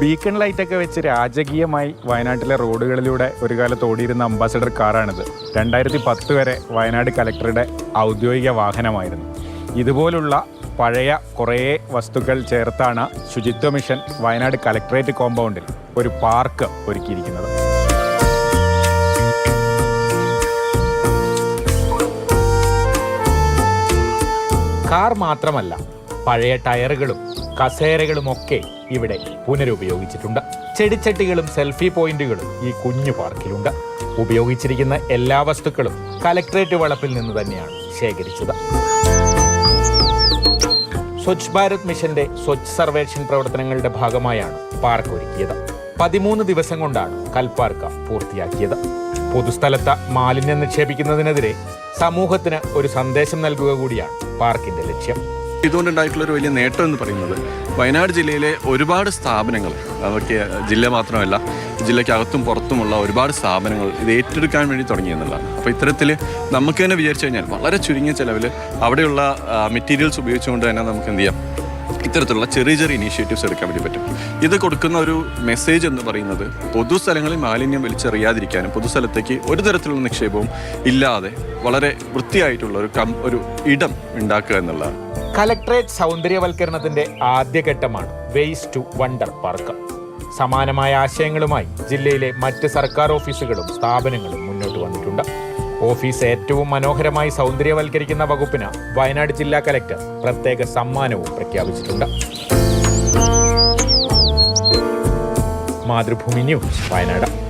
Beacon light ഒക്കെ വെച്ച് രാജകീയമായി വയനാട്ടിലെ റോഡുകളിലൂടെ ഒരു കാലത്ത് ഓടിയിരുന്ന അംബാസഡർ കാറാണിത്. രണ്ടായിരത്തി പത്ത് വരെ വയനാട് കലക്ടറുടെ ഔദ്യോഗിക വാഹനമായിരുന്നു. ഇതുപോലുള്ള പഴയ കുറേ വസ്തുക്കൾ ചേർത്താണ് ശുചിത്വ മിഷൻ വയനാട് കലക്ടറേറ്റ് കോമ്പൗണ്ടിൽ ഒരു പാർക്ക് ഒരുക്കിയിരിക്കുന്നത്. കാർ മാത്രമല്ല പഴയ ടയറുകളും കസേരകളും ഒക്കെ ഇവിടെ പുനരുപയോഗിച്ചിട്ടുണ്ട്. ചെടിച്ചട്ടികളും സെൽഫി പോയിന്റുകളും ഈ കുഞ്ഞു പാർക്കിലുണ്ട്. ഉപയോഗിച്ചിരിക്കുന്ന എല്ലാ വസ്തുക്കളും കലക്ട്രേറ്റ് വളപ്പിൽ നിന്ന് തന്നെയാണ് ശേഖരിച്ചത്. സ്വച്ഛ് ഭാരത് മിഷന്റെ സ്വച്ഛ് സർവേക്ഷൻ പ്രവർത്തനങ്ങളുടെ ഭാഗമായാണ് പാർക്ക് ഒരുക്കിയത്. പതിമൂന്ന് ദിവസം കൊണ്ടാണ് കൽപ്പാർക്ക പൂർത്തിയാക്കിയത്. പൊതുസ്ഥലത്ത് മാലിന്യം നിക്ഷേപിക്കുന്നതിനെതിരെ സമൂഹത്തിന് ഒരു സന്ദേശം നൽകുക കൂടിയാണ് പാർക്കിന്റെ ലക്ഷ്യം. ഇതുകൊണ്ടുണ്ടായിട്ടുള്ള ഒരു വലിയ നേട്ടം എന്ന് പറയുന്നത് വയനാട് ജില്ലയിലെ ഒരുപാട് സ്ഥാപനങ്ങൾ അതൊക്കെ ജില്ല മാത്രമല്ല ജില്ലയ്ക്കകത്തും പുറത്തുമുള്ള ഒരുപാട് സ്ഥാപനങ്ങൾ ഇത് ഏറ്റെടുക്കാൻ വേണ്ടി തുടങ്ങി എന്നുള്ളതാണ്. അപ്പോൾ ഇത്തരത്തിൽ നമുക്ക് തന്നെ വിചാരിച്ചു കഴിഞ്ഞാൽ വളരെ ചുരുങ്ങിയ ചിലവിൽ അവിടെയുള്ള മെറ്റീരിയൽസ് ഉപയോഗിച്ചുകൊണ്ട് തന്നെ നമുക്ക് എന്ത് ചെയ്യാം? ഇത്തരത്തിലുള്ള ചെറിയ ചെറിയ ഇനീഷ്യേറ്റീവ്സ് എടുക്കാൻ വേണ്ടി പറ്റും. ഇത് കൊടുക്കുന്ന ഒരു മെസ്സേജ് എന്ന് പറയുന്നത് പൊതുസ്ഥലങ്ങളിൽ മാലിന്യം വലിച്ചെറിയാതിരിക്കാനും പൊതുസ്ഥലത്തേക്ക് ഒരു തരത്തിലുള്ള നിക്ഷേപവും ഇല്ലാതെ വളരെ വൃത്തിയായിട്ടുള്ള ഒരു കം ഒരു ഇടം ഉണ്ടാക്കുക എന്നുള്ളതാണ്. കലക്ട്രേറ്റ് സൗന്ദര്യവൽക്കരണത്തിന്റെ ആദ്യഘട്ടമാണ് വേസ്റ്റ് ടു വണ്ടർ പാർക്ക് സമാനമായ ആശയങ്ങളുമായി ജില്ലയിലെ മറ്റ് സർക്കാർ ഓഫീസുകളും സ്ഥാപനങ്ങളും മുന്നോട്ട് വന്നിട്ടുണ്ട്. ഓഫീസ് ഏറ്റവും മനോഹരമായി സൗന്ദര്യവൽക്കരിക്കുന്ന വകുപ്പിന് വയനാട് ജില്ലാ കലക്ടർ പ്രത്യേക സമ്മാനവും പ്രഖ്യാപിച്ചിട്ടുണ്ട്. മാതൃഭൂമി ന്യൂസ് വയനാട്.